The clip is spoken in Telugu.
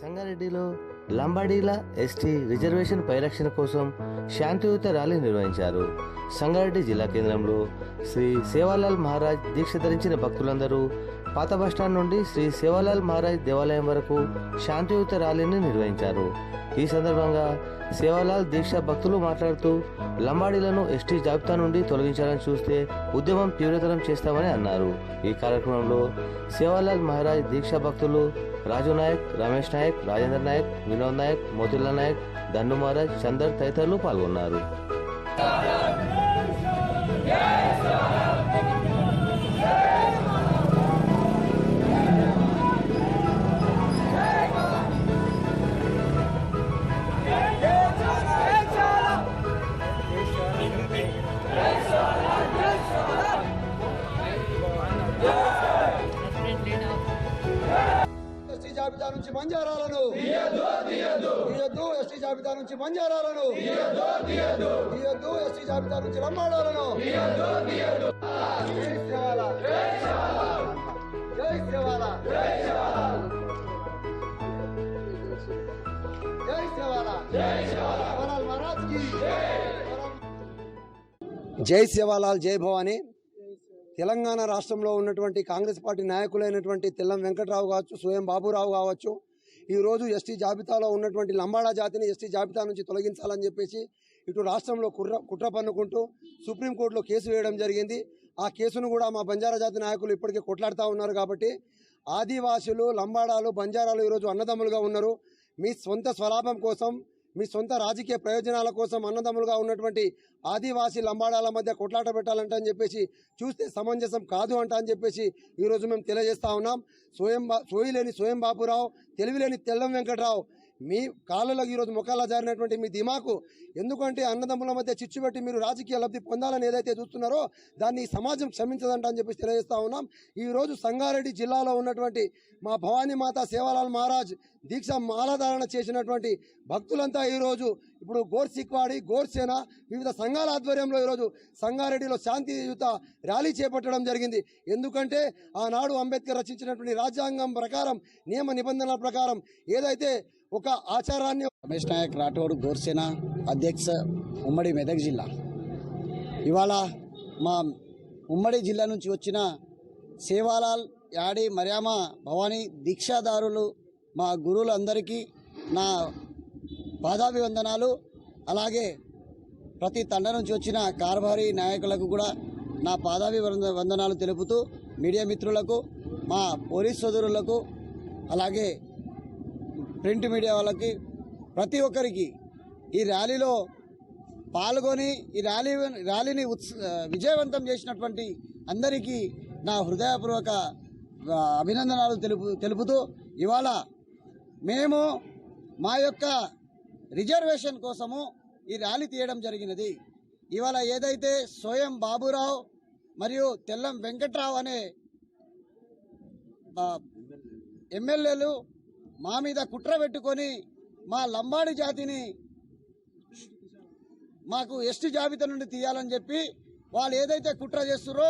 సంగారెడ్డిలో లంబాడీల ఎస్టీ రిజర్వేషన్ పరిరక్షణ కోసం శాంతియుత ర్యాలీ నిర్వహించారు. సంగారెడ్డి జిల్లా కేంద్రంలో శ్రీ సేవాలాల్ మహారాజ్ దీక్ష ధరించిన భక్తులందరూ పాత బస్టాండ్ నుండి శ్రీ సేవాలాల్ మహారాజ్ దేవాలయం వరకు శాంతియుత ర్యాలీని నిర్వహించారు. ఈ సందర్భంగా సేవాలాల్ దీక్ష భక్తులు మాట్లాడుతూ లంబాడీలను ఎస్టీ జాబితా నుండి తొలగించాలని చూస్తే ఉద్యమం తీవ్రతరం చేస్తామని అన్నారు. ఈ కార్యక్రమంలో సేవాలాల్ మహారాజ్ దీక్ష భక్తులు రాజు నాయక్ రమేష్ నాయక్ రాజేంద్ర నాయక్ వినోద్ నాయక్ మోతిల్లా నాయక్ దండు మహారాజ్ చందర్ తదితరులు పాల్గొన్నారు. జాబితా నుంచి బంజారాలను తీయద్దు ఎస్టీ జాబితా నుంచి బంజారాలను తీయద్దు ఎస్టీ జాబితా నుంచి లంబాడాలను జై సేవాల జై సేవాలాల్ జై భవానీ తెలంగాణ రాష్ట్రంలో ఉన్నటువంటి కాంగ్రెస్ పార్టీ నాయకులైనటువంటి తెల్లం వెంకట్రావు కావచ్చు స్వయం బాబురావు కావచ్చు ఈరోజు ఎస్టీ జాబితాలో ఉన్నటువంటి లంబాడా జాతిని ఎస్టీ జాబితా నుంచి తొలగించాలని చెప్పేసి ఇటు రాష్ట్రంలో కుట్ర కుట్ర పన్నుకుంటూ సుప్రీంకోర్టులో కేసు వేయడం జరిగింది. ఆ కేసును కూడా మా బంజారా జాతి నాయకులు ఇప్పటికే కొట్లాడుతూ ఉన్నారు కాబట్టి ఆదివాసులు లంబాడాలు బంజారాలు ఈరోజు అన్నదమ్ములుగా ఉన్నారు. మీ సొంత స్వలాభం కోసం మీ సొంత రాజకీయ ప్రయోజనాల కోసం అన్నదమ్ములుగా ఉన్నటువంటి ఆదివాసీ లంబాడాల మధ్య కొట్లాట పెట్టాలంట అని చెప్పేసి చూస్తే సమంజసం కాదు అంట అని చెప్పేసి ఈరోజు మేము తెలియజేస్తా ఉన్నాం. స్వయం సోయి లేని స్వయం బాపురావు తెలివి లేని తెల్లం వెంకట్రావు మీ కాళ్ళలో ఈరోజు ముఖాల జారినటువంటి మీ దిమాకు ఎందుకంటే అన్నదమ్ముల మధ్య చిచ్చు పెట్టి మీరు రాజకీయ లబ్ధి పొందాలని ఏదైతే చూస్తున్నారో దాన్ని సమాజం క్షమించదంట అని చెప్పేసి తెలియజేస్తా ఉన్నాం. ఈ రోజు సంగారెడ్డి జిల్లాలో ఉన్నటువంటి మా భవానీ మాత సేవాలాల్ మహారాజ్ దీక్ష మాలాధారణ చేసినటువంటి భక్తులంతా ఈరోజు ఇప్పుడు గోర్ సిక్వాడి గోర్సేన వివిధ సంఘాల ఆధ్వర్యంలో ఈరోజు సంగారెడ్డిలో శాంతియుత ర్యాలీ చేపట్టడం జరిగింది. ఎందుకంటే ఆనాడు అంబేద్కర్ రచించినటువంటి రాజ్యాంగం ప్రకారం నియమ నిబంధనల ప్రకారం ఏదైతే ఒక ఆచారాన్ని రమేష్ నాయక్ రాఠోడ్ గోర్సేన అధ్యక్ష ఉమ్మడి మెదక్ జిల్లా. ఇవాళ మా ఉమ్మడి జిల్లా నుంచి వచ్చిన సేవాలాల్ యాడి మర్యామ భవానీ దీక్షాదారులు మా గురువులందరికీ నా పాదాభివందనాలు. అలాగే ప్రతి తండ నుంచి వచ్చిన కార్భారీ నాయకులకు కూడా నా పాదాభి వందనాలు తెలుపుతూ మీడియా మిత్రులకు మా పోలీస్ సోదరులకు అలాగే ప్రింట్ మీడియా వాళ్ళకి ప్రతి ఒక్కరికి ఈ ర్యాలీలో పాల్గొని ఈ ర్యాలీ ర్యాలీని ఉత్స విజయవంతం చేసినటువంటి అందరికీ నా హృదయపూర్వక అభినందనాలు తెలుపు తెలుపుతూ ఇవాళ మేము మా యొక్క రిజర్వేషన్ కోసము ఈ ర్యాలీ తీయడం జరిగినది. ఇవాళ ఏదైతే స్వయం బాబురావు మరియు తెల్లం వెంకట్రావు అనే ఎమ్మెల్యేలు మా మీద కుట్ర పెట్టుకొని మా లంబాడి జాతిని మాకు ఎస్టీ జాబితా నుండి తీయాలని చెప్పి వాళ్ళు ఏదైతే కుట్ర చేస్తురో